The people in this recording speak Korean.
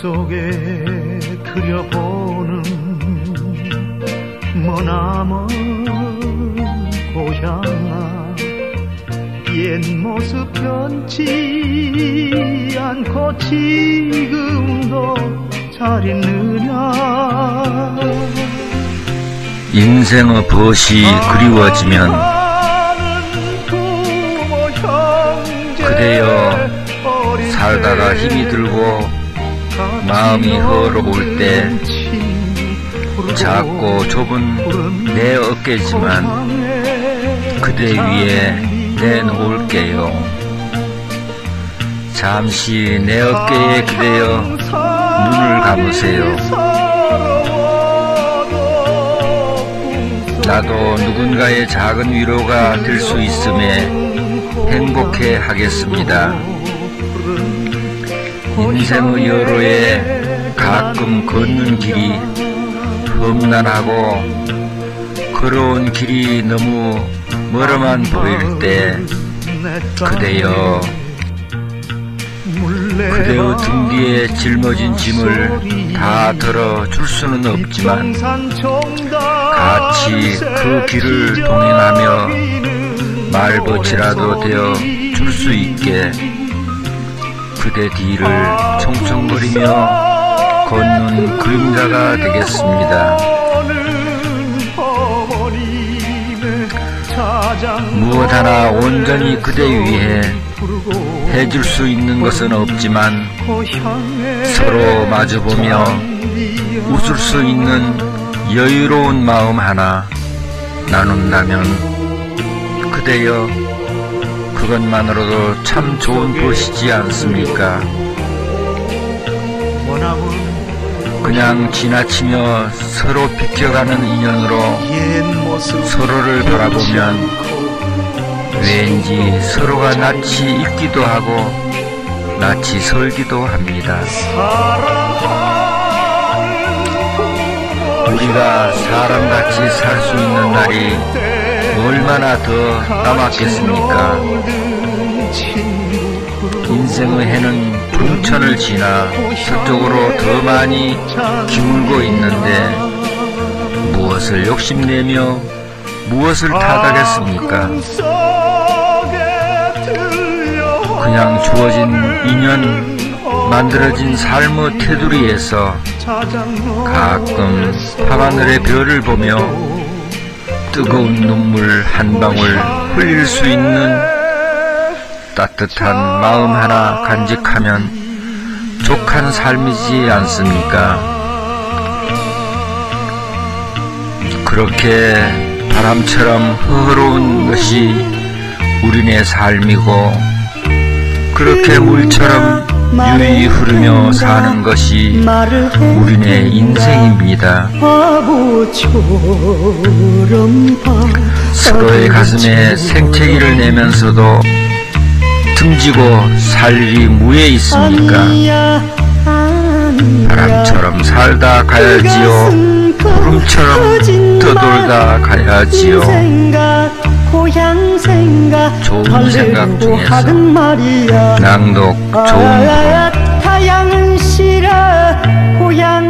속에 그려보는 머나먼 고향아 옛 모습 변치 않고 지금도 잘 있느냐? 인생의 벗이 그리워지면 그대여 살다가 힘이 들고 마음이 허러울 때 작고 좁은 내 어깨지만 그대 위에 내놓을게요. 잠시 내 어깨에 그대여 눈을 감으세요. 나도 누군가의 작은 위로가 될 수 있음에 행복해 하겠습니다. 인생의 여로에 가끔 걷는 길이 험난하고 걸어온 길이 너무 멀어만 보일 때 그대여 그대의 등 뒤에 짊어진 짐을 다 덜어줄 수는 없지만 같이 그 길을 동행하며 말벗이라도 되어 줄 수 있게 그대 뒤를 총총거리며 걷는 그림자가 되겠습니다. 무엇 하나 온전히 그대 위해 해줄 수 있는 것은 없지만 서로 마주보며 웃을 수 있는 여유로운 마음 하나 나눈다면 그대여 그것만으로도 참 좋은 것이지 않습니까? 그냥 지나치며 서로 비켜가는 인연으로 서로를 바라보면 왠지 서로가 낯이 익기도 하고 낯이 설기도 합니다. 우리가 사람같이 살 수 있는 날이 얼마나 더 남았겠습니까? 인생의 해는 동천을 지나 서쪽으로 더 많이 기울고 있는데 무엇을 욕심내며 무엇을 탓하겠습니까? 그냥 주어진 인연 만들어진 삶의 테두리에서 가끔 밤하늘의 별을 보며 뜨거운 눈물 한 방울 흘릴 수 있는 따뜻한 마음 하나 간직하면 족한 삶이지 않습니까? 그렇게 바람처럼 흐르운 것이 우리네 삶이고 그렇게 물처럼 유유히 흐르며 사는 것이 우리네 인생입니다. 서로의 가슴에 생채기를 내면서도 등지고 살 일이 무에 있습니까? 바람처럼 살다 가야지요. 구름처럼 떠돌다 가야지요. 고향 생각 좋은 생각 중에서. 낭독 좋은 아, 고향은 싫어. 고향